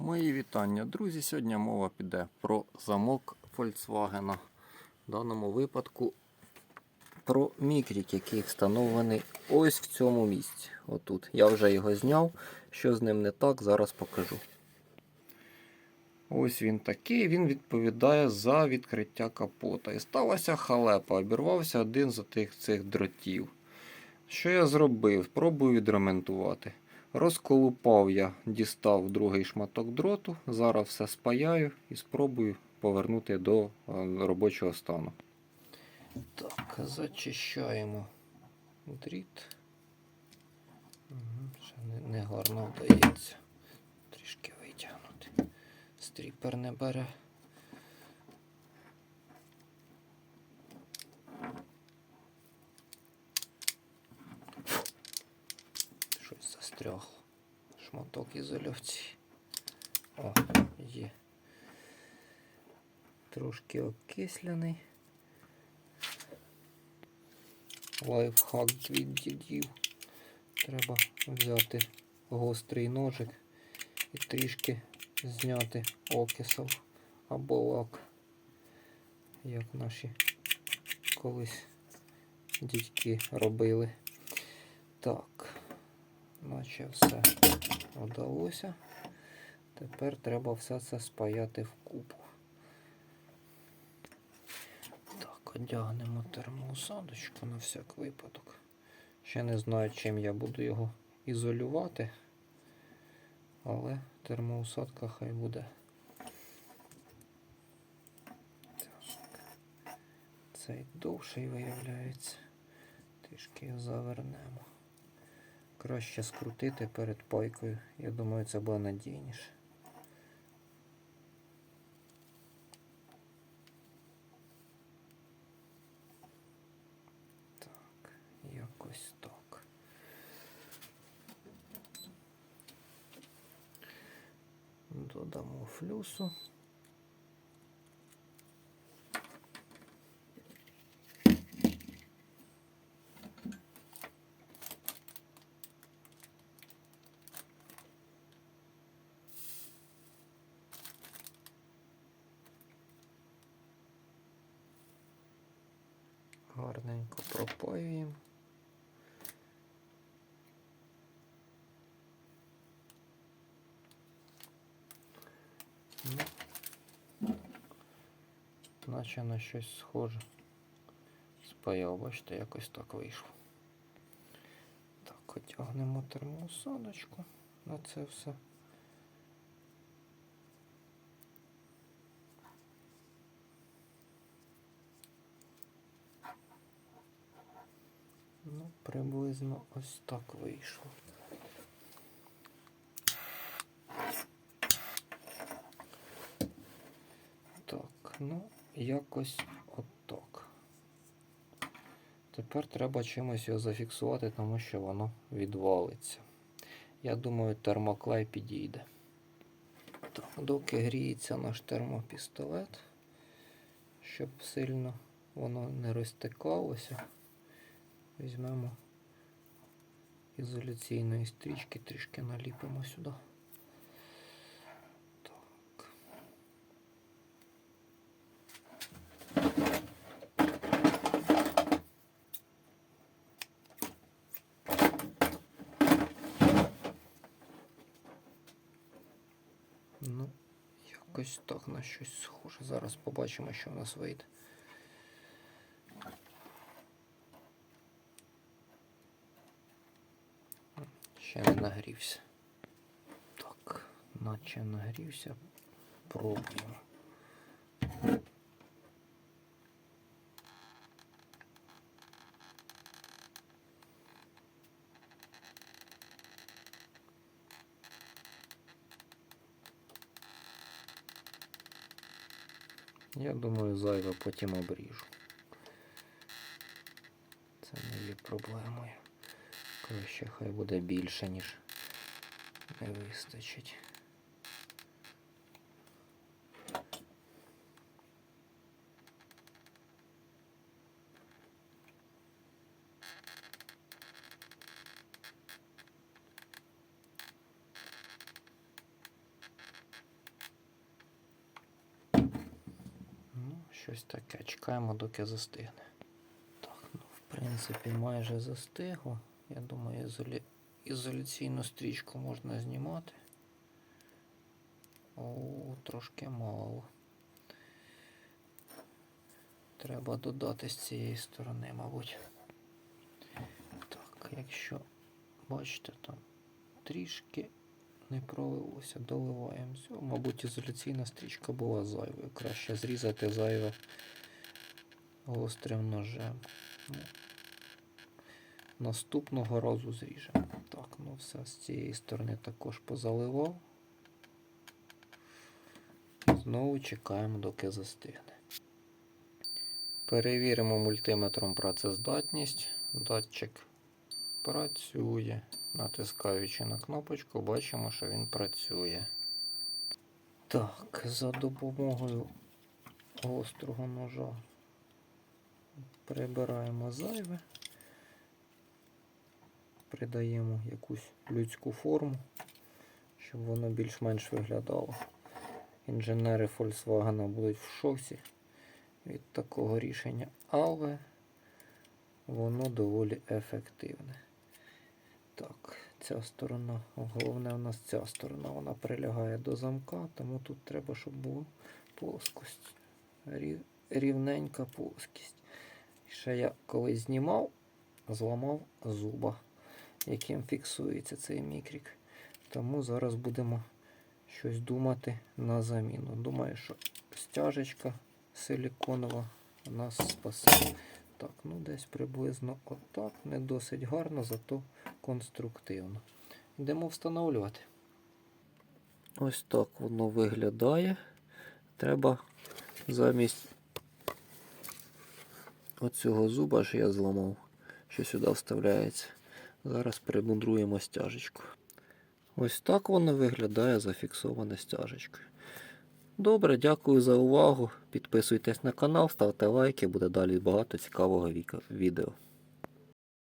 Мої вітання, друзі. Сьогодні мова піде про замок Volkswagen. В даному випадку про мікрік, який встановлений ось в цьому місці. Отут. Я вже його зняв. Що з ним не так, зараз покажу. Ось він такий, він відповідає за відкриття капота. І сталася халепа, обірвався один з тих цих дротів. Що я зробив? Пробую відремонтувати. Розколупав я, дістав другий шматок дроту, зараз все спаяю і спробую повернути до е, робочого стану. Так, зачищаємо дріт. Ще не, не гарно вдається. Трішки витягнути. Стріпер не бере. Застрягло. Шматок ізольовці. О, є. Трошки окисляний. Лайфхак від дідів. Треба взяти гострий ножик і трішки зняти окисов або лак, як наші колись дядьки робили. Так, наче все вдалося. Тепер треба все це спаяти вкупу. Так, одягнемо термоусадочку на всяк випадок. Ще не знаю, чим я буду його ізолювати, але термоусадка хай буде. Цей довший виявляється. Трішки завернемо. Краще скрутити перед пайкою. Я думаю, це буде надійніше. Так, якось так. Додамо флюсу. Гарненько пропаюємо. Ну, наче на щось схоже. Спаяв, бачите, якось так вийшло. Так, одягнемо термоусадочку на це все. Ну, приблизно ось так вийшло. Так, ну, якось отак. Тепер треба чимось його зафіксувати, тому що воно відвалиться. Я думаю, термоклей підійде. Так, доки гріється наш термопістолет, щоб сильно воно не розтикалося. Візьмемо ізоляційної стрічки, трішки наліпимо сюди. Так. Ну, якось так на щось схоже. Зараз побачимо, що в нас вийде. Ще не нагрівся. Так, наче нагрівся. Пробуємо. Я думаю, зайве потім обріжу. Це не є проблемою. Краще хай буде більше, ніж не вистачить. Ну, щось таке чекаємо, доки застигне. Так, ну в принципі майже застигло. Я думаю, ізолі... ізоляційну стрічку можна знімати. О, трошки мало. Треба додати з цієї сторони, мабуть. Так, якщо бачите, там трішки не пролилося, доливаємо все. Мабуть, ізоляційна стрічка була зайвою. Краще зрізати зайве гострим ножем. Наступного разу зріжемо. Так, ну все з цієї сторони також позаливав. Знову чекаємо, доки застигне. Перевіримо мультиметром працездатність. Датчик працює. Натискаючи на кнопочку, бачимо, що він працює. Так, за допомогою гострого ножа прибираємо зайве, придаємо якусь людську форму, щоб воно більш-менш виглядало. Інженери Volkswagen будуть в шоці від такого рішення, але воно доволі ефективне. Так, ця сторона, головне у нас ця сторона, вона прилягає до замка, тому тут треба, щоб була плоскость. Рівненька плоскість. Ще я колись знімав, зламав зуба, яким фіксується цей мікрік. Тому зараз будемо щось думати на заміну. Думаю, що стяжечка силіконова нас спасе. Так, ну десь приблизно отак. Не досить гарно, зато конструктивно. Йдемо встановлювати. Ось так воно виглядає. Треба замість оцього зуба, що я зламав, що сюди вставляється. Зараз перебундруємо стяжечку. Ось так воно виглядає зафіксоване стяжечкою. Добре, дякую за увагу. Підписуйтесь на канал, ставте лайки, буде далі багато цікавого відео.